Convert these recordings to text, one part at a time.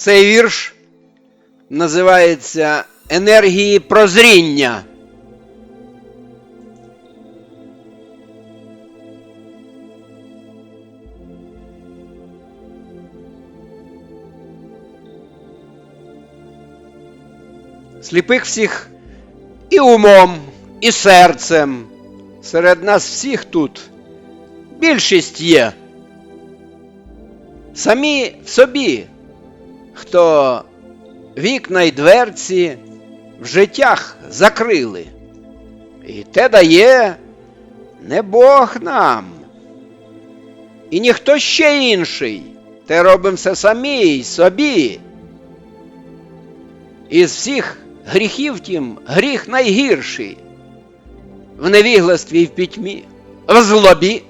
Цей вірш називається Енергії прозріння. Сліпих всіх і умом, і серцем. Серед нас всіх тут більшість є. Самі в собі, хто вікна й дверці в життях закрили. І те дає не Бог нам. І ніхто ще інший. Те робимо все самі собі. Із всіх гріхів тім гріх найгірший. В невігластві й в пітьмі, в злобі.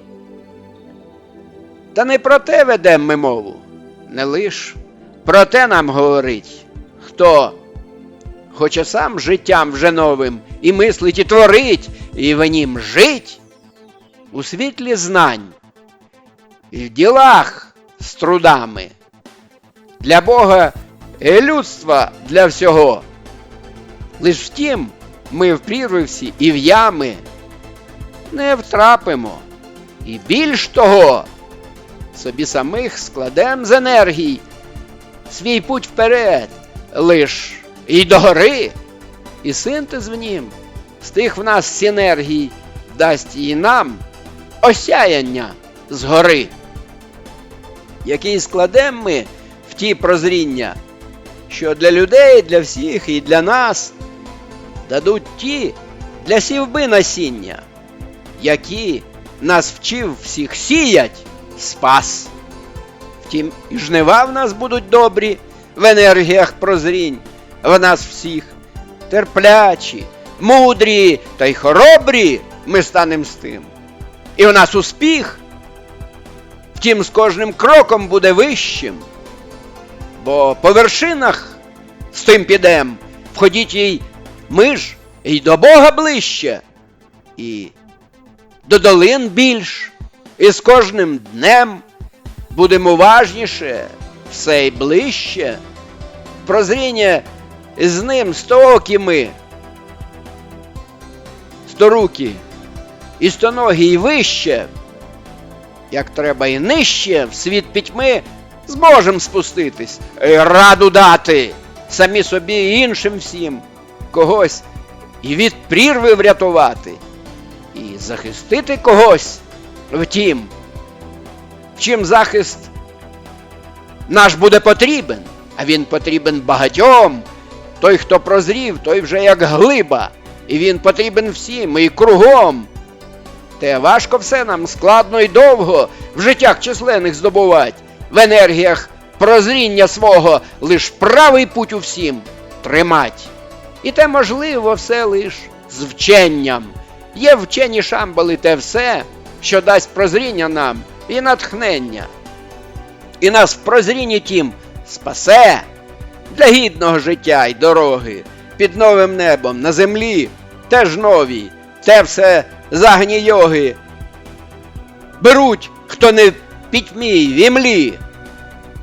Та не про те ведем ми мову, не лиш про те нам говорить, хто хоче сам життям вже новим і мислить, і творить, і в нім жить у світлі знань, і в ділах з трудами. Для Бога і людства для всього. Лиш втім, ми в прірви всі і в ями не втрапимо. І більш того, собі самих складем з енергій свій путь вперед, лиш і догори, і синтез в нім, з тих в нас синергій дасть і нам осяяння згори, який складем ми в ті прозріння, що для людей, для всіх і для нас дадуть ті для сівби насіння, які нас вчив всіх сіять спас. Втім, і жнива в нас будуть добрі в енергіях прозрінь, в нас всіх терплячі, мудрі та й хоробрі ми станем з тим. І в нас успіх, втім, з кожним кроком буде вищим, бо по вершинах з тим підем, входіть їй ми ж і до Бога ближче, і до долин більш, і з кожним днем будемо уважніше, все й ближче. Прозріння з ним стоокі ми, сторукі, і стоногі і вище, як треба і нижче в світ пітьми зможем спуститись, і раду дати самі собі і іншим всім когось і від прірви врятувати, і захистити когось. Втім, чим захист наш буде потрібен, а він потрібен багатьом. Той, хто прозрів, той вже як глиба, і він потрібен всім і кругом. Те важко все нам складно і довго в життях численних здобувать, в енергіях прозріння свого лиш правий путь у всім тримать. І те можливо все лиш з вченням. Є вчені шамбали те все, що дасть прозріння нам і натхнення. І нас в прозрінні тім спасе для гідного життя й дороги під новим небом на землі теж нові, те все загні йоги. Беруть, хто не в пітьмі в імлі,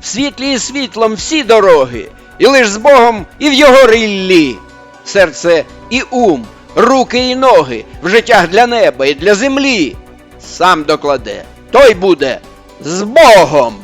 в світлі і світлом всі дороги, і лиш з Богом і в його риллі серце і ум, руки і ноги в життях для неба і для землі. Сам докладе, той буде з Богом.